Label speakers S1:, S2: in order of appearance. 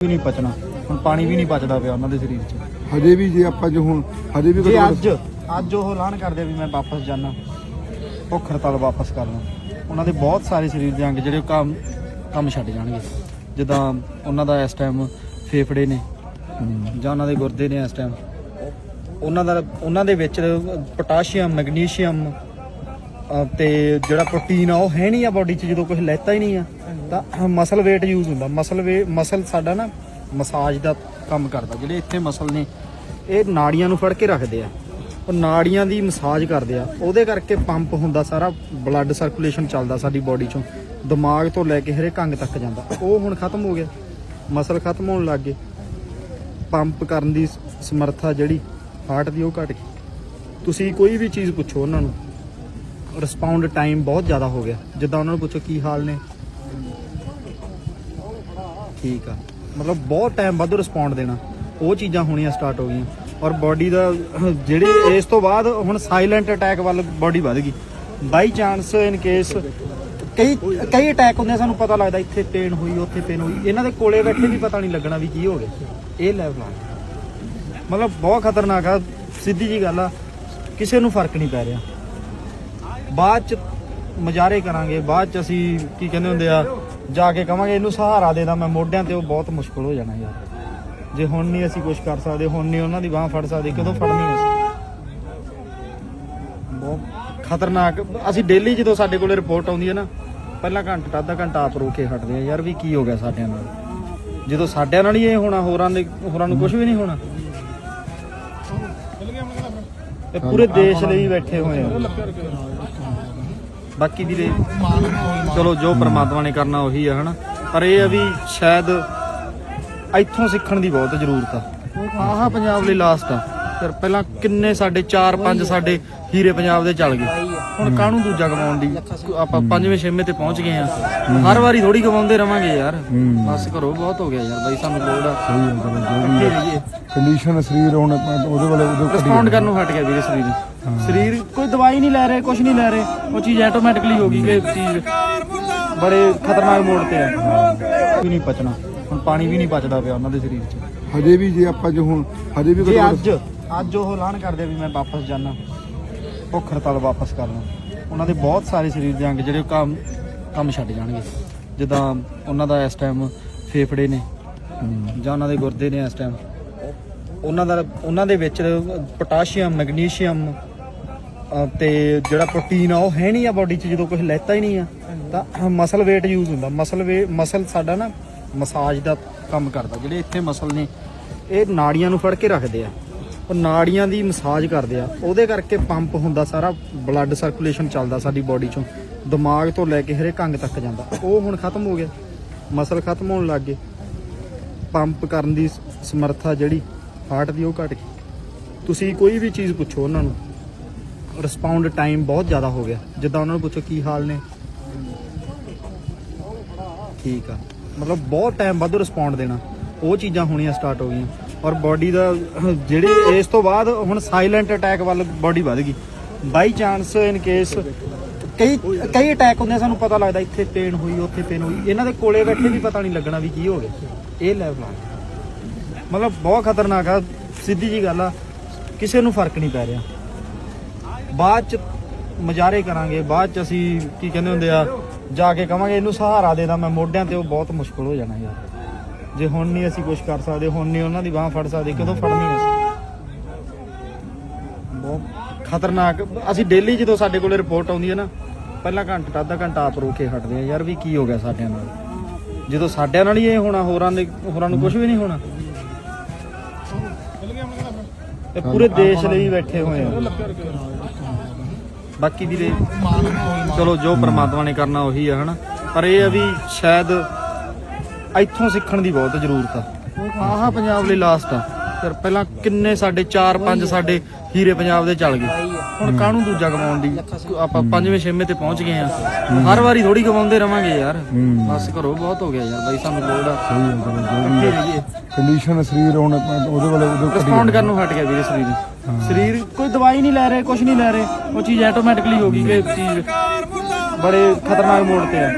S1: ਵੀ ਨਹੀਂ ਪਚਣਾ। ਹੁਣ ਪਾਣੀ ਵੀ ਨਹੀਂ ਪਚਦਾ ਪਿਆ ਉਹਨਾਂ ਦੇ ਸਰੀਰ 'ਚ।
S2: ਹਜੇ ਵੀ ਜੇ ਆਪਾਂ ਜੋ ਹੁਣ ਹਜੇ ਵੀ
S1: ਜੇ
S2: ਘੱਟੋ
S1: ਅੱਜ ਅੱਜ ਉਹ ਐਲਾਨ ਕਰਦੇ ਵੀ ਮੈਂ ਵਾਪਸ ਜਾਣਾ ਭੁੱਖ ਹੜਤਾਲ ਵਾਪਸ ਕਰਨਾ। ਉਹਨਾਂ ਦੇ ਬਹੁਤ ਸਾਰੇ ਸਰੀਰ ਦੇ ਅੰਗ ਜਿਹੜੇ ਉਹ ਕੰਮ ਕੰਮ ਛੱਡ ਜਾਣਗੇ। ਜਿੱਦਾਂ ਉਹਨਾਂ ਦਾ ਇਸ ਟਾਈਮ ਫੇਫੜੇ ਨੇ ਜਾਂ ਉਹਨਾਂ ਦੇ ਗੁਰਦੇ ਨੇ ਇਸ ਟਾਈਮ ਉਹਨਾਂ ਦਾ ਉਹਨਾਂ ਦੇ ਵਿੱਚ ਪੋਟਾਸ਼ੀਅਮ ਮੈਗਨੀਸ਼ੀਅਮ ਅਹ ਤੇ ਜਿਹੜਾ ਪ੍ਰੋਟੀਨ ਆ ਉਹ ਹੈ ਨਹੀਂ ਆ ਬਾਡੀ 'ਚ ਜਦੋਂ ਕੁਝ ਲੈਤਾ ਹੀ ਨਹੀਂ ਆ। ਤਾਂ ਮਸਲ weight ਯੂਜ਼ ਹੁੰਦਾ। ਮਸਲ ਵੇ, ਮਸਲ ਸਾਡਾ ਨਾ ਮਸਾਜ ਦਾ ਕੰਮ ਕਰਦਾ। ਜਿਹੜੇ ਇੱਥੇ ਮਸਲ ਨੇ, ਇਹ ਨਾੜੀਆਂ ਨੂੰ ਫੜ ਕੇ ਰੱਖਦੇ ਆ। ਉਹ ਨਾੜੀਆਂ ਦੀ ਮਸਾਜ ਕਰਦੇ ਆ। ਉਹਦੇ ਕਰਕੇ ਪੰਪ ਹੁੰਦਾ ਸਾਰਾ ਬਲੱਡ ਸਰਕੂਲੇਸ਼ਨ ਚੱਲਦਾ ਸਾਡੀ ਬਾਡੀ 'ਚੋਂ। ਦਿਮਾਗ ਤੋਂ ਲੈ ਕੇ ਹਰੇਕ ਅੰਗ ਤੱਕ ਜਾਂਦਾ। ਉਹ ਹੁਣ ਖਤਮ ਹੋ ਗਿਆ। ਮਸਲ ਖਤਮ ਹੋਣ ਲੱਗ ਗਏ। ਪੰਪ ਕਰਨ ਦੀ ਸਮਰੱਥਾ ਜਿਹੜੀ ਹਾਰਟ ਦੀ ਉਹ ਘਟ ਗਈ। ਤੁਸੀਂ ਕੋਈ ਵੀ ਚੀਜ਼ ਪੁੱਛੋ ਉਹਨਾਂ ਨੂੰ। ਰਿਸਪੌਂਡ ਟਾਈਮ ਬਹੁਤ ਜ਼ਿਆਦਾ ਹੋ ਗਿਆ। ਜਿੱਦਾਂ ਉਹਨਾਂ ਨੂੰ ਪੁੱਛੋ, ਕੀ ਹਾਲ ਨੇ? ਠੀਕ ਆ। ਮਤਲਬ ਬਹੁਤ ਟਾਈਮ ਬਾਅਦ ਰਿਸਪੌਂਡ ਦੇਣਾ। ਉਹ ਚੀਜ਼ਾਂ ਹੋਣੀਆਂ ਸਟਾਰਟ ਹੋ ਗਈਆਂ। ਔਰ ਬਾਡੀ ਦਾ, ਜਿਹੜੀ ਇਸ ਤੋਂ ਬਾਅਦ ਹੁਣ ਸਾਇਲੈਂਟ ਅਟੈਕ ਵੱਲ ਬਾਡੀ ਵੱਧ ਗਈ। ਬਾਈ ਚਾਂਸ ਇਨ ਕੇਸ ਕਈ ਕਈ ਅਟੈਕ ਹੁੰਦੇ ਸਾਨੂੰ ਪਤਾ ਲੱਗਦਾ ਇੱਥੇ ਪੇਨ ਹੋਈ, ਉੱਥੇ ਪੇਨ ਹੋਈ। ਇਹਨਾਂ ਦੇ ਕੋਲੇ ਬੈਠੇ ਵੀ ਪਤਾ ਨਹੀਂ ਲੱਗਣਾ ਵੀ ਕੀ ਹੋ ਗਿਆ। ਇਹ ਲੈਵਲ ਆ। ਮਤਲਬ ਬਹੁਤ ਖਤਰਨਾਕ ਆ। ਸਿੱਧੀ ਜੀ ਗੱਲ ਆ। ਕਿਸੇ ਨੂੰ ਫ਼ਰਕ ਨਹੀਂ ਪੈ ਰਿਹਾ। ਬਾਅਦ ਚ ਮਜ਼ਾਰੇ ਕਰਾਂਗੇ। ਬਾਅਦ ਚ ਅਸੀਂ ਕੀ ਕਹਿੰਦੇ ਹੁੰਦੇ ਆ ਜਾ ਕੇ ਕਵਾਂਗੇ ਇਹਨੂੰ ਸਹਾਰਾ ਦੇ ਦਾਂ ਮੈਂ ਮੋਢਿਆਂ ਤੇ ਉਹ ਬਹੁਤ ਮੁਸ਼ਕਲ ਹੋ ਜਾਣਾ ਯਾਰ। ਜੇ ਹੁਣ ਨਹੀਂ ਅਸੀਂ ਕੁਝ ਕਰ ਸਕਦੇ ਹੁਣ ਨਹੀਂ ਉਹਨਾਂ ਦੀ ਬਾਹ ਫੜ ਸਕਦੇ ਕਦੋਂ ਫੜਨੀ ਅਸੀਂ? ਬਹੁਤ ਖਤਰਨਾਕ। ਅਸੀਂ ਡੇਲੀ ਜਦੋਂ ਸਾਡੇ ਕੋਲੇ ਰਿਪੋਰਟ ਆਉਂਦੀ ਹੈ ਨਾ ਪਹਿਲਾ ਘੰਟਾ ਅੱਧਾ ਘੰਟਾ ਆਪ ਰੋ ਕੇ ਹਟਦੇ ਆ। ਯਾਰ ਵੀ ਕੀ ਹੋ ਗਿਆ ਸਾਡਿਆਂ ਨਾਲ? ਜਦੋਂ ਸਾਡਿਆਂ ਨਾਲ ਹੀ ਇਹ ਹੋਣਾ ਹੋਰਾਂ ਦੇ ਹੋਰਾਂ ਨੂੰ ਕੁਝ ਵੀ ਨਹੀਂ ਹੋਣਾ। ਇਹ ਪੂਰੇ ਦੇਸ਼ ਲਈ ਬੈਠੇ ਹੋਏ ਆ। ਬਾਕੀ ਵੀਰੇ, ਚਲੋ ਜੋ ਪ੍ਰਮਾਤਮਾ ਨੇ ਕਰਨਾ ਉਹੀ ਆ, ਹਨਾ? ਪਰ ਇਹ ਆ ਵੀ ਸ਼ਾਇਦ ਇੱਥੋਂ ਸਿੱਖਣ ਦੀ ਬਹੁਤ ਜ਼ਰੂਰਤ ਆ। ਆਹ ਪੰਜਾਬ ਲਈ ਲਾਸਟ ਆ। ਫਿਰ ਪਹਿਲਾਂ ਕਿੰਨੇ ਸਾਡੇ 4-5 ਸਾਡੇ ਹੀਰੇ ਪੰਜਾਬ ਦੇ ਚੱਲ ਗਏ। ਹੁਣ ਕਾਹਨੂੰ ਦੂਜਾ ਕਮਾਉਣ ਦੀ? ਆਪਾਂ ਪੰਜਵੇਂ ਛੇਵੇਂ ਤੇ ਪਹੁੰਚ ਗਏ ਆ ਹਰ ਵਾਰੀ ਥੋੜੀ ਕਮਾਉਂਦੇ ਰਵਾਂਗੇ ਯਾਰ। ਬਸ ਕਰੋ ਬਹੁਤ ਹੋ ਗਿਆ ਯਾਰ ਬਾਈ ਸਾਨੂੰ ਲੋੜ ਆ। ਰਹੀਏ।
S2: ਕੰਡੀਸ਼ਨ ਸਰੀਰ ਹੁਣ ਉਹਦੇ ਵਾਲੇ
S1: ਰਿਸਪੌਂਡ ਕਰਨ ਨੂੰ ਹਟ ਗਿਆ ਵੀਰੇ ਸਰੀਰ। ਸਰੀਰ ਕੋਈ ਦਵਾਈ ਨਹੀਂ ਲੈ ਰਹੇ ਕੁਝ ਨਹੀਂ ਲੈ ਰਹੇ। ਉਹ ਚੀਜ਼ ਆਟੋਮੈਟਿਕਲੀ ਹੋ ਗਈ ਕਿ ਚੀਜ਼ ਬੜੇ ਖਤਰਨਾਕ ਮੋੜ ਤੇ ਆ। ਵੀ ਨਹੀਂ ਪਚਣਾ। ਹੁਣ ਪਾਣੀ ਵੀ ਨਹੀਂ ਪਚਦਾ ਪਿਆ ਉਹਨਾਂ ਦੇ ਸਰੀਰ 'ਚ।
S2: ਹਜੇ ਵੀ ਜੇ ਆਪਾਂ ਜੋ ਹੁਣ ਹਜੇ ਵੀ
S1: ਜੇ ਅੱਜ ਅੱਜ ਉਹ ਐਲਾਨ ਕਰਦੇ ਵੀ ਮੈਂ ਵਾਪਸ ਜਾਣਾ ਭੁੱਖ ਹੜਤਾਲ ਵਾਪਸ ਕਰਨਾ ਉਹਨਾਂ ਦੇ ਬਹੁਤ ਸਾਰੇ ਸਰੀਰ ਦੇ ਅੰਗ ਜਿਹੜੇ ਉਹ ਕੰਮ ਕੰਮ ਛੱਡ ਜਾਣਗੇ। ਜਿੱਦਾਂ ਉਹਨਾਂ ਦਾ ਇਸ ਟਾਈਮ ਫੇਫੜੇ ਨੇ, ਜਾਂ ਉਹਨਾਂ ਦੇ ਗੁਰਦੇ ਨੇ ਇਸ ਟਾਈਮ ਉਹਨਾਂ ਦਾ, ਉਹਨਾਂ ਦੇ ਵਿੱਚ ਪੋਟਾਸ਼ੀਅਮ, ਮੈਗਨੀਸ਼ੀਅਮ, ਅਹ ਤੇ ਜਿਹੜਾ ਪ੍ਰੋਟੀਨ ਆ, ਉਹ ਹੈ ਨਹੀਂ ਆ ਬਾਡੀ 'ਚ, ਜਦੋਂ ਕੁਝ ਲੈਤਾ ਹੀ ਨਹੀਂ ਆ। ਤਾਂ ਮਸਲ weight ਯੂਜ਼ ਹੁੰਦਾ। ਮਸਲ ਵੇ ਮਸਲ ਸਾਡਾ ਨਾ ਮਸਾਜ ਦਾ ਕੰਮ ਕਰਦਾ। ਜਿਹੜੇ ਇੱਥੇ ਮਸਲ ਨੇ, ਇਹ ਨਾੜੀਆਂ ਨੂੰ ਫੜ ਕੇ ਰੱਖਦੇ ਆ। ਉਹ ਨਾੜੀਆਂ ਦੀ ਮਸਾਜ ਕਰਦੇ ਆ। ਉਹਦੇ ਕਰਕੇ ਪੰਪ ਹੁੰਦਾ ਸਾਰਾ ਬਲੱਡ ਸਰਕੂਲੇਸ਼ਨ ਚੱਲਦਾ ਸਾਡੀ ਬਾਡੀ 'ਚੋਂ। ਦਿਮਾਗ ਤੋਂ ਲੈ ਕੇ ਹਰੇਕ ਅੰਗ ਤੱਕ ਜਾਂਦਾ। ਉਹ ਹੁਣ ਖਤਮ ਹੋ ਗਿਆ। ਮਸਲ ਖਤਮ ਹੋਣ ਲੱਗ ਗਏ। ਪੰਪ ਕਰਨ ਦੀ ਸਮਰੱਥਾ ਜਿਹੜੀ ਹਾਰਟ ਦੀ ਉਹ ਘਟ ਗਈ। ਤੁਸੀਂ ਕੋਈ ਵੀ ਚੀਜ਼ ਪੁੱਛੋ ਉਹਨਾਂ ਨੂੰ। ਰਿਸਪੌਂਡ ਟਾਈਮ ਬਹੁਤ ਜ਼ਿਆਦਾ ਹੋ ਗਿਆ। ਜਿੱਦਾਂ ਉਹਨਾਂ ਨੂੰ ਪੁੱਛੋ ਕੀ ਹਾਲ ਨੇ। ਠੀਕ ਆ। ਮਤਲਬ ਬਹੁਤ ਟਾਈਮ ਬਾਅਦ ਰਿਸਪੌਂਡ ਦੇਣਾ। ਉਹ ਚੀਜ਼ਾਂ ਹੋਣੀਆਂ ਸਟਾਰਟ ਹੋ ਗਈਆਂ। ਔਰ ਬਾਡੀ ਦਾ, ਜਿਹੜੀ ਇਸ ਤੋਂ ਬਾਅਦ ਹੁਣ ਸਾਇਲੈਂਟ ਅਟੈਕ ਵੱਲ ਬਾਡੀ ਵੱਧ ਗਈ। ਬਾਈ ਚਾਂਸ ਇਨ ਕੇਸ ਕਈ ਕਈ ਅਟੈਕ ਹੁੰਦੇ ਸਾਨੂੰ ਪਤਾ ਲੱਗਦਾ ਇੱਥੇ ਪੇਨ ਹੋਈ, ਉੱਥੇ ਪੇਨ ਹੋਈ। ਇਹਨਾਂ ਦੇ ਕੋਲੇ ਬੈਠੇ ਵੀ ਪਤਾ ਨਹੀਂ ਲੱਗਣਾ ਵੀ ਕੀ ਹੋ ਗਿਆ। ਇਹ ਲੈਵਲ ਆ। ਮਤਲਬ ਬਹੁਤ ਖਤਰਨਾਕ ਆ, ਸਿੱਧੀ ਜੀ ਗੱਲ ਆ, ਕਿਸੇ ਨੂੰ ਫ਼ਰਕ ਨਹੀਂ ਪੈ ਰਿਹਾ। ਬਾਅਦ ਚ ਮਜ਼ਾਰੇ ਕਰਾਂਗੇ, ਬਾਅਦ ਚ ਅਸੀਂ ਕੀ ਕਹਿੰਦੇ ਹੁੰਦੇ ਆ, ਜਾ ਕੇ ਕਵਾਂਗੇ, ਇਹਨੂੰ ਸਹਾਰਾ ਦੇ ਦਾਂ ਮੈਂ ਮੋਢਿਆਂ ਤੇ, ਉਹ ਬਹੁਤ ਮੁਸ਼ਕਲ ਹੋ ਜਾਣਾ ਯਾਰ। ਜੇ ਹੁਣ ਨਹੀਂ ਅਸੀਂ ਕੁਝ ਕਰ ਸਕਦੇ ਹੁਣ ਨਹੀਂ ਉਹਨਾਂ ਦੀ ਬਾਹ ਫੜ ਸਕਦੇ ਕਦੋਂ ਫੜਨੀ ਅਸੀਂ? ਬਹੁਤ ਖਤਰਨਾਕ। ਅਸੀਂ ਡੇਲੀ ਜਦੋਂ ਸਾਡੇ ਕੋਲੇ ਰਿਪੋਰਟ ਆਉਂਦੀ ਹੈ ਨਾ ਪਹਿਲਾ ਘੰਟਾ ਅੱਧਾ ਘੰਟਾ ਆਪ ਰੋ ਕੇ ਹਟਦੇ ਆ ਯਾਰ ਵੀ ਕੀ ਹੋ ਗਿਆ ਸਾਡਿਆਂ ਨਾਲ? ਜਦੋਂ ਸਾਡਿਆਂ ਨਾਲ ਹੀ ਇਹ ਹੋਣਾ ਹੋਰਾਂ ਦੇ ਹੋਰਾਂ ਨੂੰ ਕੁਝ ਵੀ ਨਹੀਂ ਹੋਣਾ। ਇਹ ਪੂਰੇ ਦੇਸ਼ ਲਈ ਬੈਠੇ ਹੋਏ ਆ। ਬਾਕੀ ਵੀਰੇ ਚਲੋ ਜੋ ਪ੍ਰਮਾਤਮਾ ਨੇ ਕਰਨਾ ਉਹੀ ਆ ਹਨਾ? ਪਰ ਇਹ ਆ ਵੀ ਸ਼ਾਇਦ ਇੱਥੋਂ ਸਿੱਖਣ ਦੀ ਬਹੁਤ ਜ਼ਰੂਰਤ ਆ। ਆਹ ਪੰਜਾਬ ਲਈ ਲਾਸਟ ਆ। ਫਿਰ ਪਹਿਲਾਂ ਕਿੰਨੇ ਸਾਡੇ 4-5 ਸਾਡੇ ਹੀਰੇ ਪੰਜਾਬ ਦੇ ਚੱਲ ਗਏ। ਹੁਣ ਕਾਹਨੂੰ ਦੂਜਾ ਕਮਾਉਣ ਦੀ? ਆਪਾਂ ਪੰਜਵੇਂ ਛੇਵੇਂ ਤੇ ਪਹੁੰਚ ਗਏ ਆ। ਹਰ ਵਾਰੀ ਥੋੜੀ ਕਮਾਉਂਦੇ ਰਵਾਂਗੇ ਯਾਰ। ਬਸ ਕਰੋ ਬਹੁਤ ਹੋ ਗਿਆ ਯਾਰ ਬਾਈ ਸਾਨੂੰ ਲੋੜ ਆ।
S2: ਕੰਡੀਸ਼ਨ ਸਰੀਰ ਹੁਣ ਉਹਦੇ ਵਾਲੇ ਉਹਦੇ
S1: ਰਿਸਪੌਂਡ ਕਰਨ ਨੂੰ ਹਟ ਗਿਆ ਵੀਰੇ ਸਰੀਰ। ਸਰੀਰ ਕੋਈ ਦਵਾਈ ਨਹੀਂ ਲੈ ਰਹੇ ਕੁਝ ਨਹੀਂ ਲੈ ਰਹੇ। ਉਹ ਚੀਜ਼ ਆਟੋਮੈਟਿਕਲੀ ਹੋ ਗਈ ਕਿ ਚੀਜ਼ ਬੜੇ ਖਤਰਨਾਕ ਮੋੜ ਤੇ ਆ।